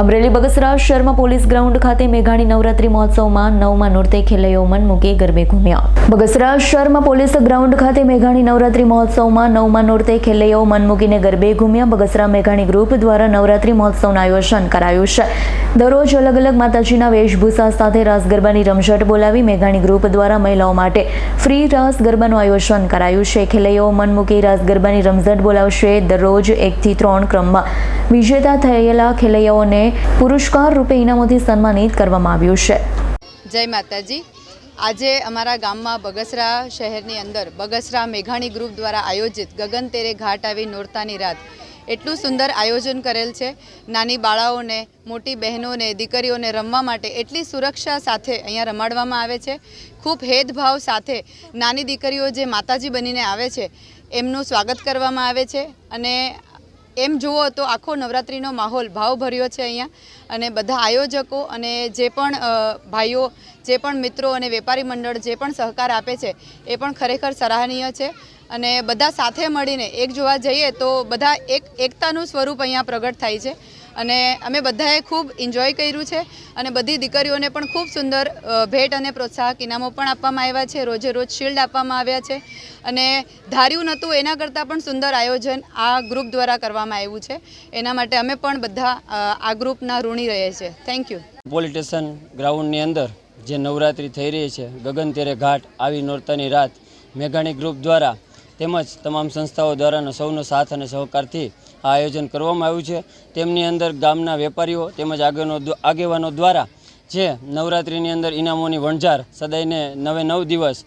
અમરેલી બગસરા શહેરમાં police ground ખાતે મેઘાણી નવરાત્રી મહોત્સવમાં નવમાં નૃત્ય ખેલૈયો મન મૂકી ગરબે ઘૂમ્યા. બગસરા શહેરમાં પોલીસ ગ્રાઉન્ડ ખાતે મેઘાણી નવરાત્રી મહોત્સવમાં નવમાં નૃત્ય ખેલૈયો મન મૂકીને ગરબે ઘૂમ્યા. બગસરા મેઘાણી ગ્રુપ દ્વારા નવરાત્રી મહોત્સવનું આયોજન કરાયું છે. દરરોજ અલગ અલગ માતાજીના વેશભૂષા સાથે રાસ ગરબાની રમઝટ બોલાવી મેઘાણી ગ્રુપ દ્વારા મહિલાઓ માટે ફ્રી રાસ ગરબાનું આયોજન કરાયું છે. ખેલૈયો મન મૂકી રાસ ગરબાની રમઝટ બોલાવશે દરરોજ એકથી ત્રણ ક્રમમાં. વિજેતા થયેલા ખેલૈયાઓને પુરસ્કાર રૂપે ઇનામોથી સન્માનિત કરવામાં આવ્યું છે. જય માતાજી. આજે અમારા ગામમાં બગસરા શહેરની અંદર બગસરા મેઘાણી ગ્રુપ દ્વારા આયોજિત ગગન તેરે ઘાટ આવી નોરતાની રાત એટલું સુંદર આયોજન કરેલ છે. નાની બાળાઓને, મોટી બહેનોને, દીકરીઓને રમવા માટે એટલી સુરક્ષા સાથે અહીંયા રમાડવામાં આવે છે. ખૂબ હેદભાવ સાથે નાની દીકરીઓ જે માતાજી બનીને આવે છે, એમનું સ્વાગત કરવામાં આવે છે અને એમ જુઓ તો આખો નવરાત્રિનો માહોલ ભાવભર્યો છે અહીંયા. અને બધા આયોજકો અને જે પણ ભાઈઓ, જે પણ મિત્રો અને વેપારી મંડળ જે પણ સહકાર આપે છે, એ પણ ખરેખર સરાહનીય છે. અને બધા સાથે મળીને એક જોવા જઈએ તો બધા એક, એકતાનું સ્વરૂપ અહીંયા પ્રગટ થાય છે. અને અમે બધાએ ખૂબ એન્જોય કર્યું છે અને બધી દીકરીઓને પણ ખૂબ સુંદર ભેટ અને પ્રોત્સાહક ઇનામો પણ આપવામાં આવ્યા છે. રોજે રોજ શિલ્ડ આપવામાં આવ્યા છે અને ધાર્યું નહોતું, એના કરતાં પણ સુંદર આયોજન આ ગ્રુપ દ્વારા કરવામાં આવ્યું છે. એના માટે અમે પણ બધા આ ગ્રુપના ઋણી રહીએ છીએ થેન્ક યુ પોલીસ ગ્રાઉન્ડની અંદર જે નવરાત્રિ થઈ રહી છે ગગન ઘાટ, આવી નોરતાની રાત, મેઘાણી ગ્રુપ દ્વારા તેમજ તમામ સંસ્થાઓ દ્વારાનો સૌનો સાથ અને સહકારથી આ આયોજન કરવામાં આવ્યું છે. તેમની અંદર ગામના વેપારીઓ તેમજ આગેવાનો આગેવાનો દ્વારા જે નવરાત્રિની અંદર ઇનામોની વણઝાર સદાયને નવે નવ દિવસ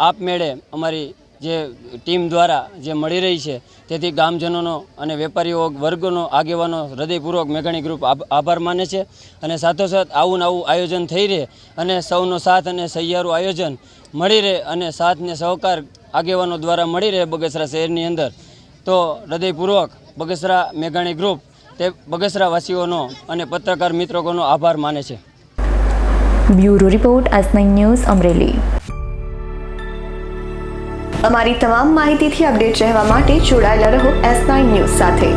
આપમેળે અમારી જે ટીમ દ્વારા જે મળી રહી છે તેથી ગામજનોનો અને વેપારીઓ વર્ગોનો આગેવાનો હૃદયપૂર્વક મેઘાણી ગ્રુપ આભાર માને છે અને સાથોસાથ આવું નવું આયોજન થઈ રહે અને સૌનો સાથ અને સહિયારું આયોજન મળી રહે અને સાથને સહકાર આગેવાનો દ્વારા મળી રહે બગસરા શહેરની અંદર. તો હૃદયપૂર્વક બગસરા મેઘાણી ગ્રુપ તે બગસરા વાસીઓનો અને પત્રકાર મિત્રોનો આભાર માને છે. Bureau report Aaj news, Amreli. અમારી તમામ માહિતીથી અપડેટ રહેવા માટે જોડાયેલા રહો એસ ન્યૂઝ સાથે.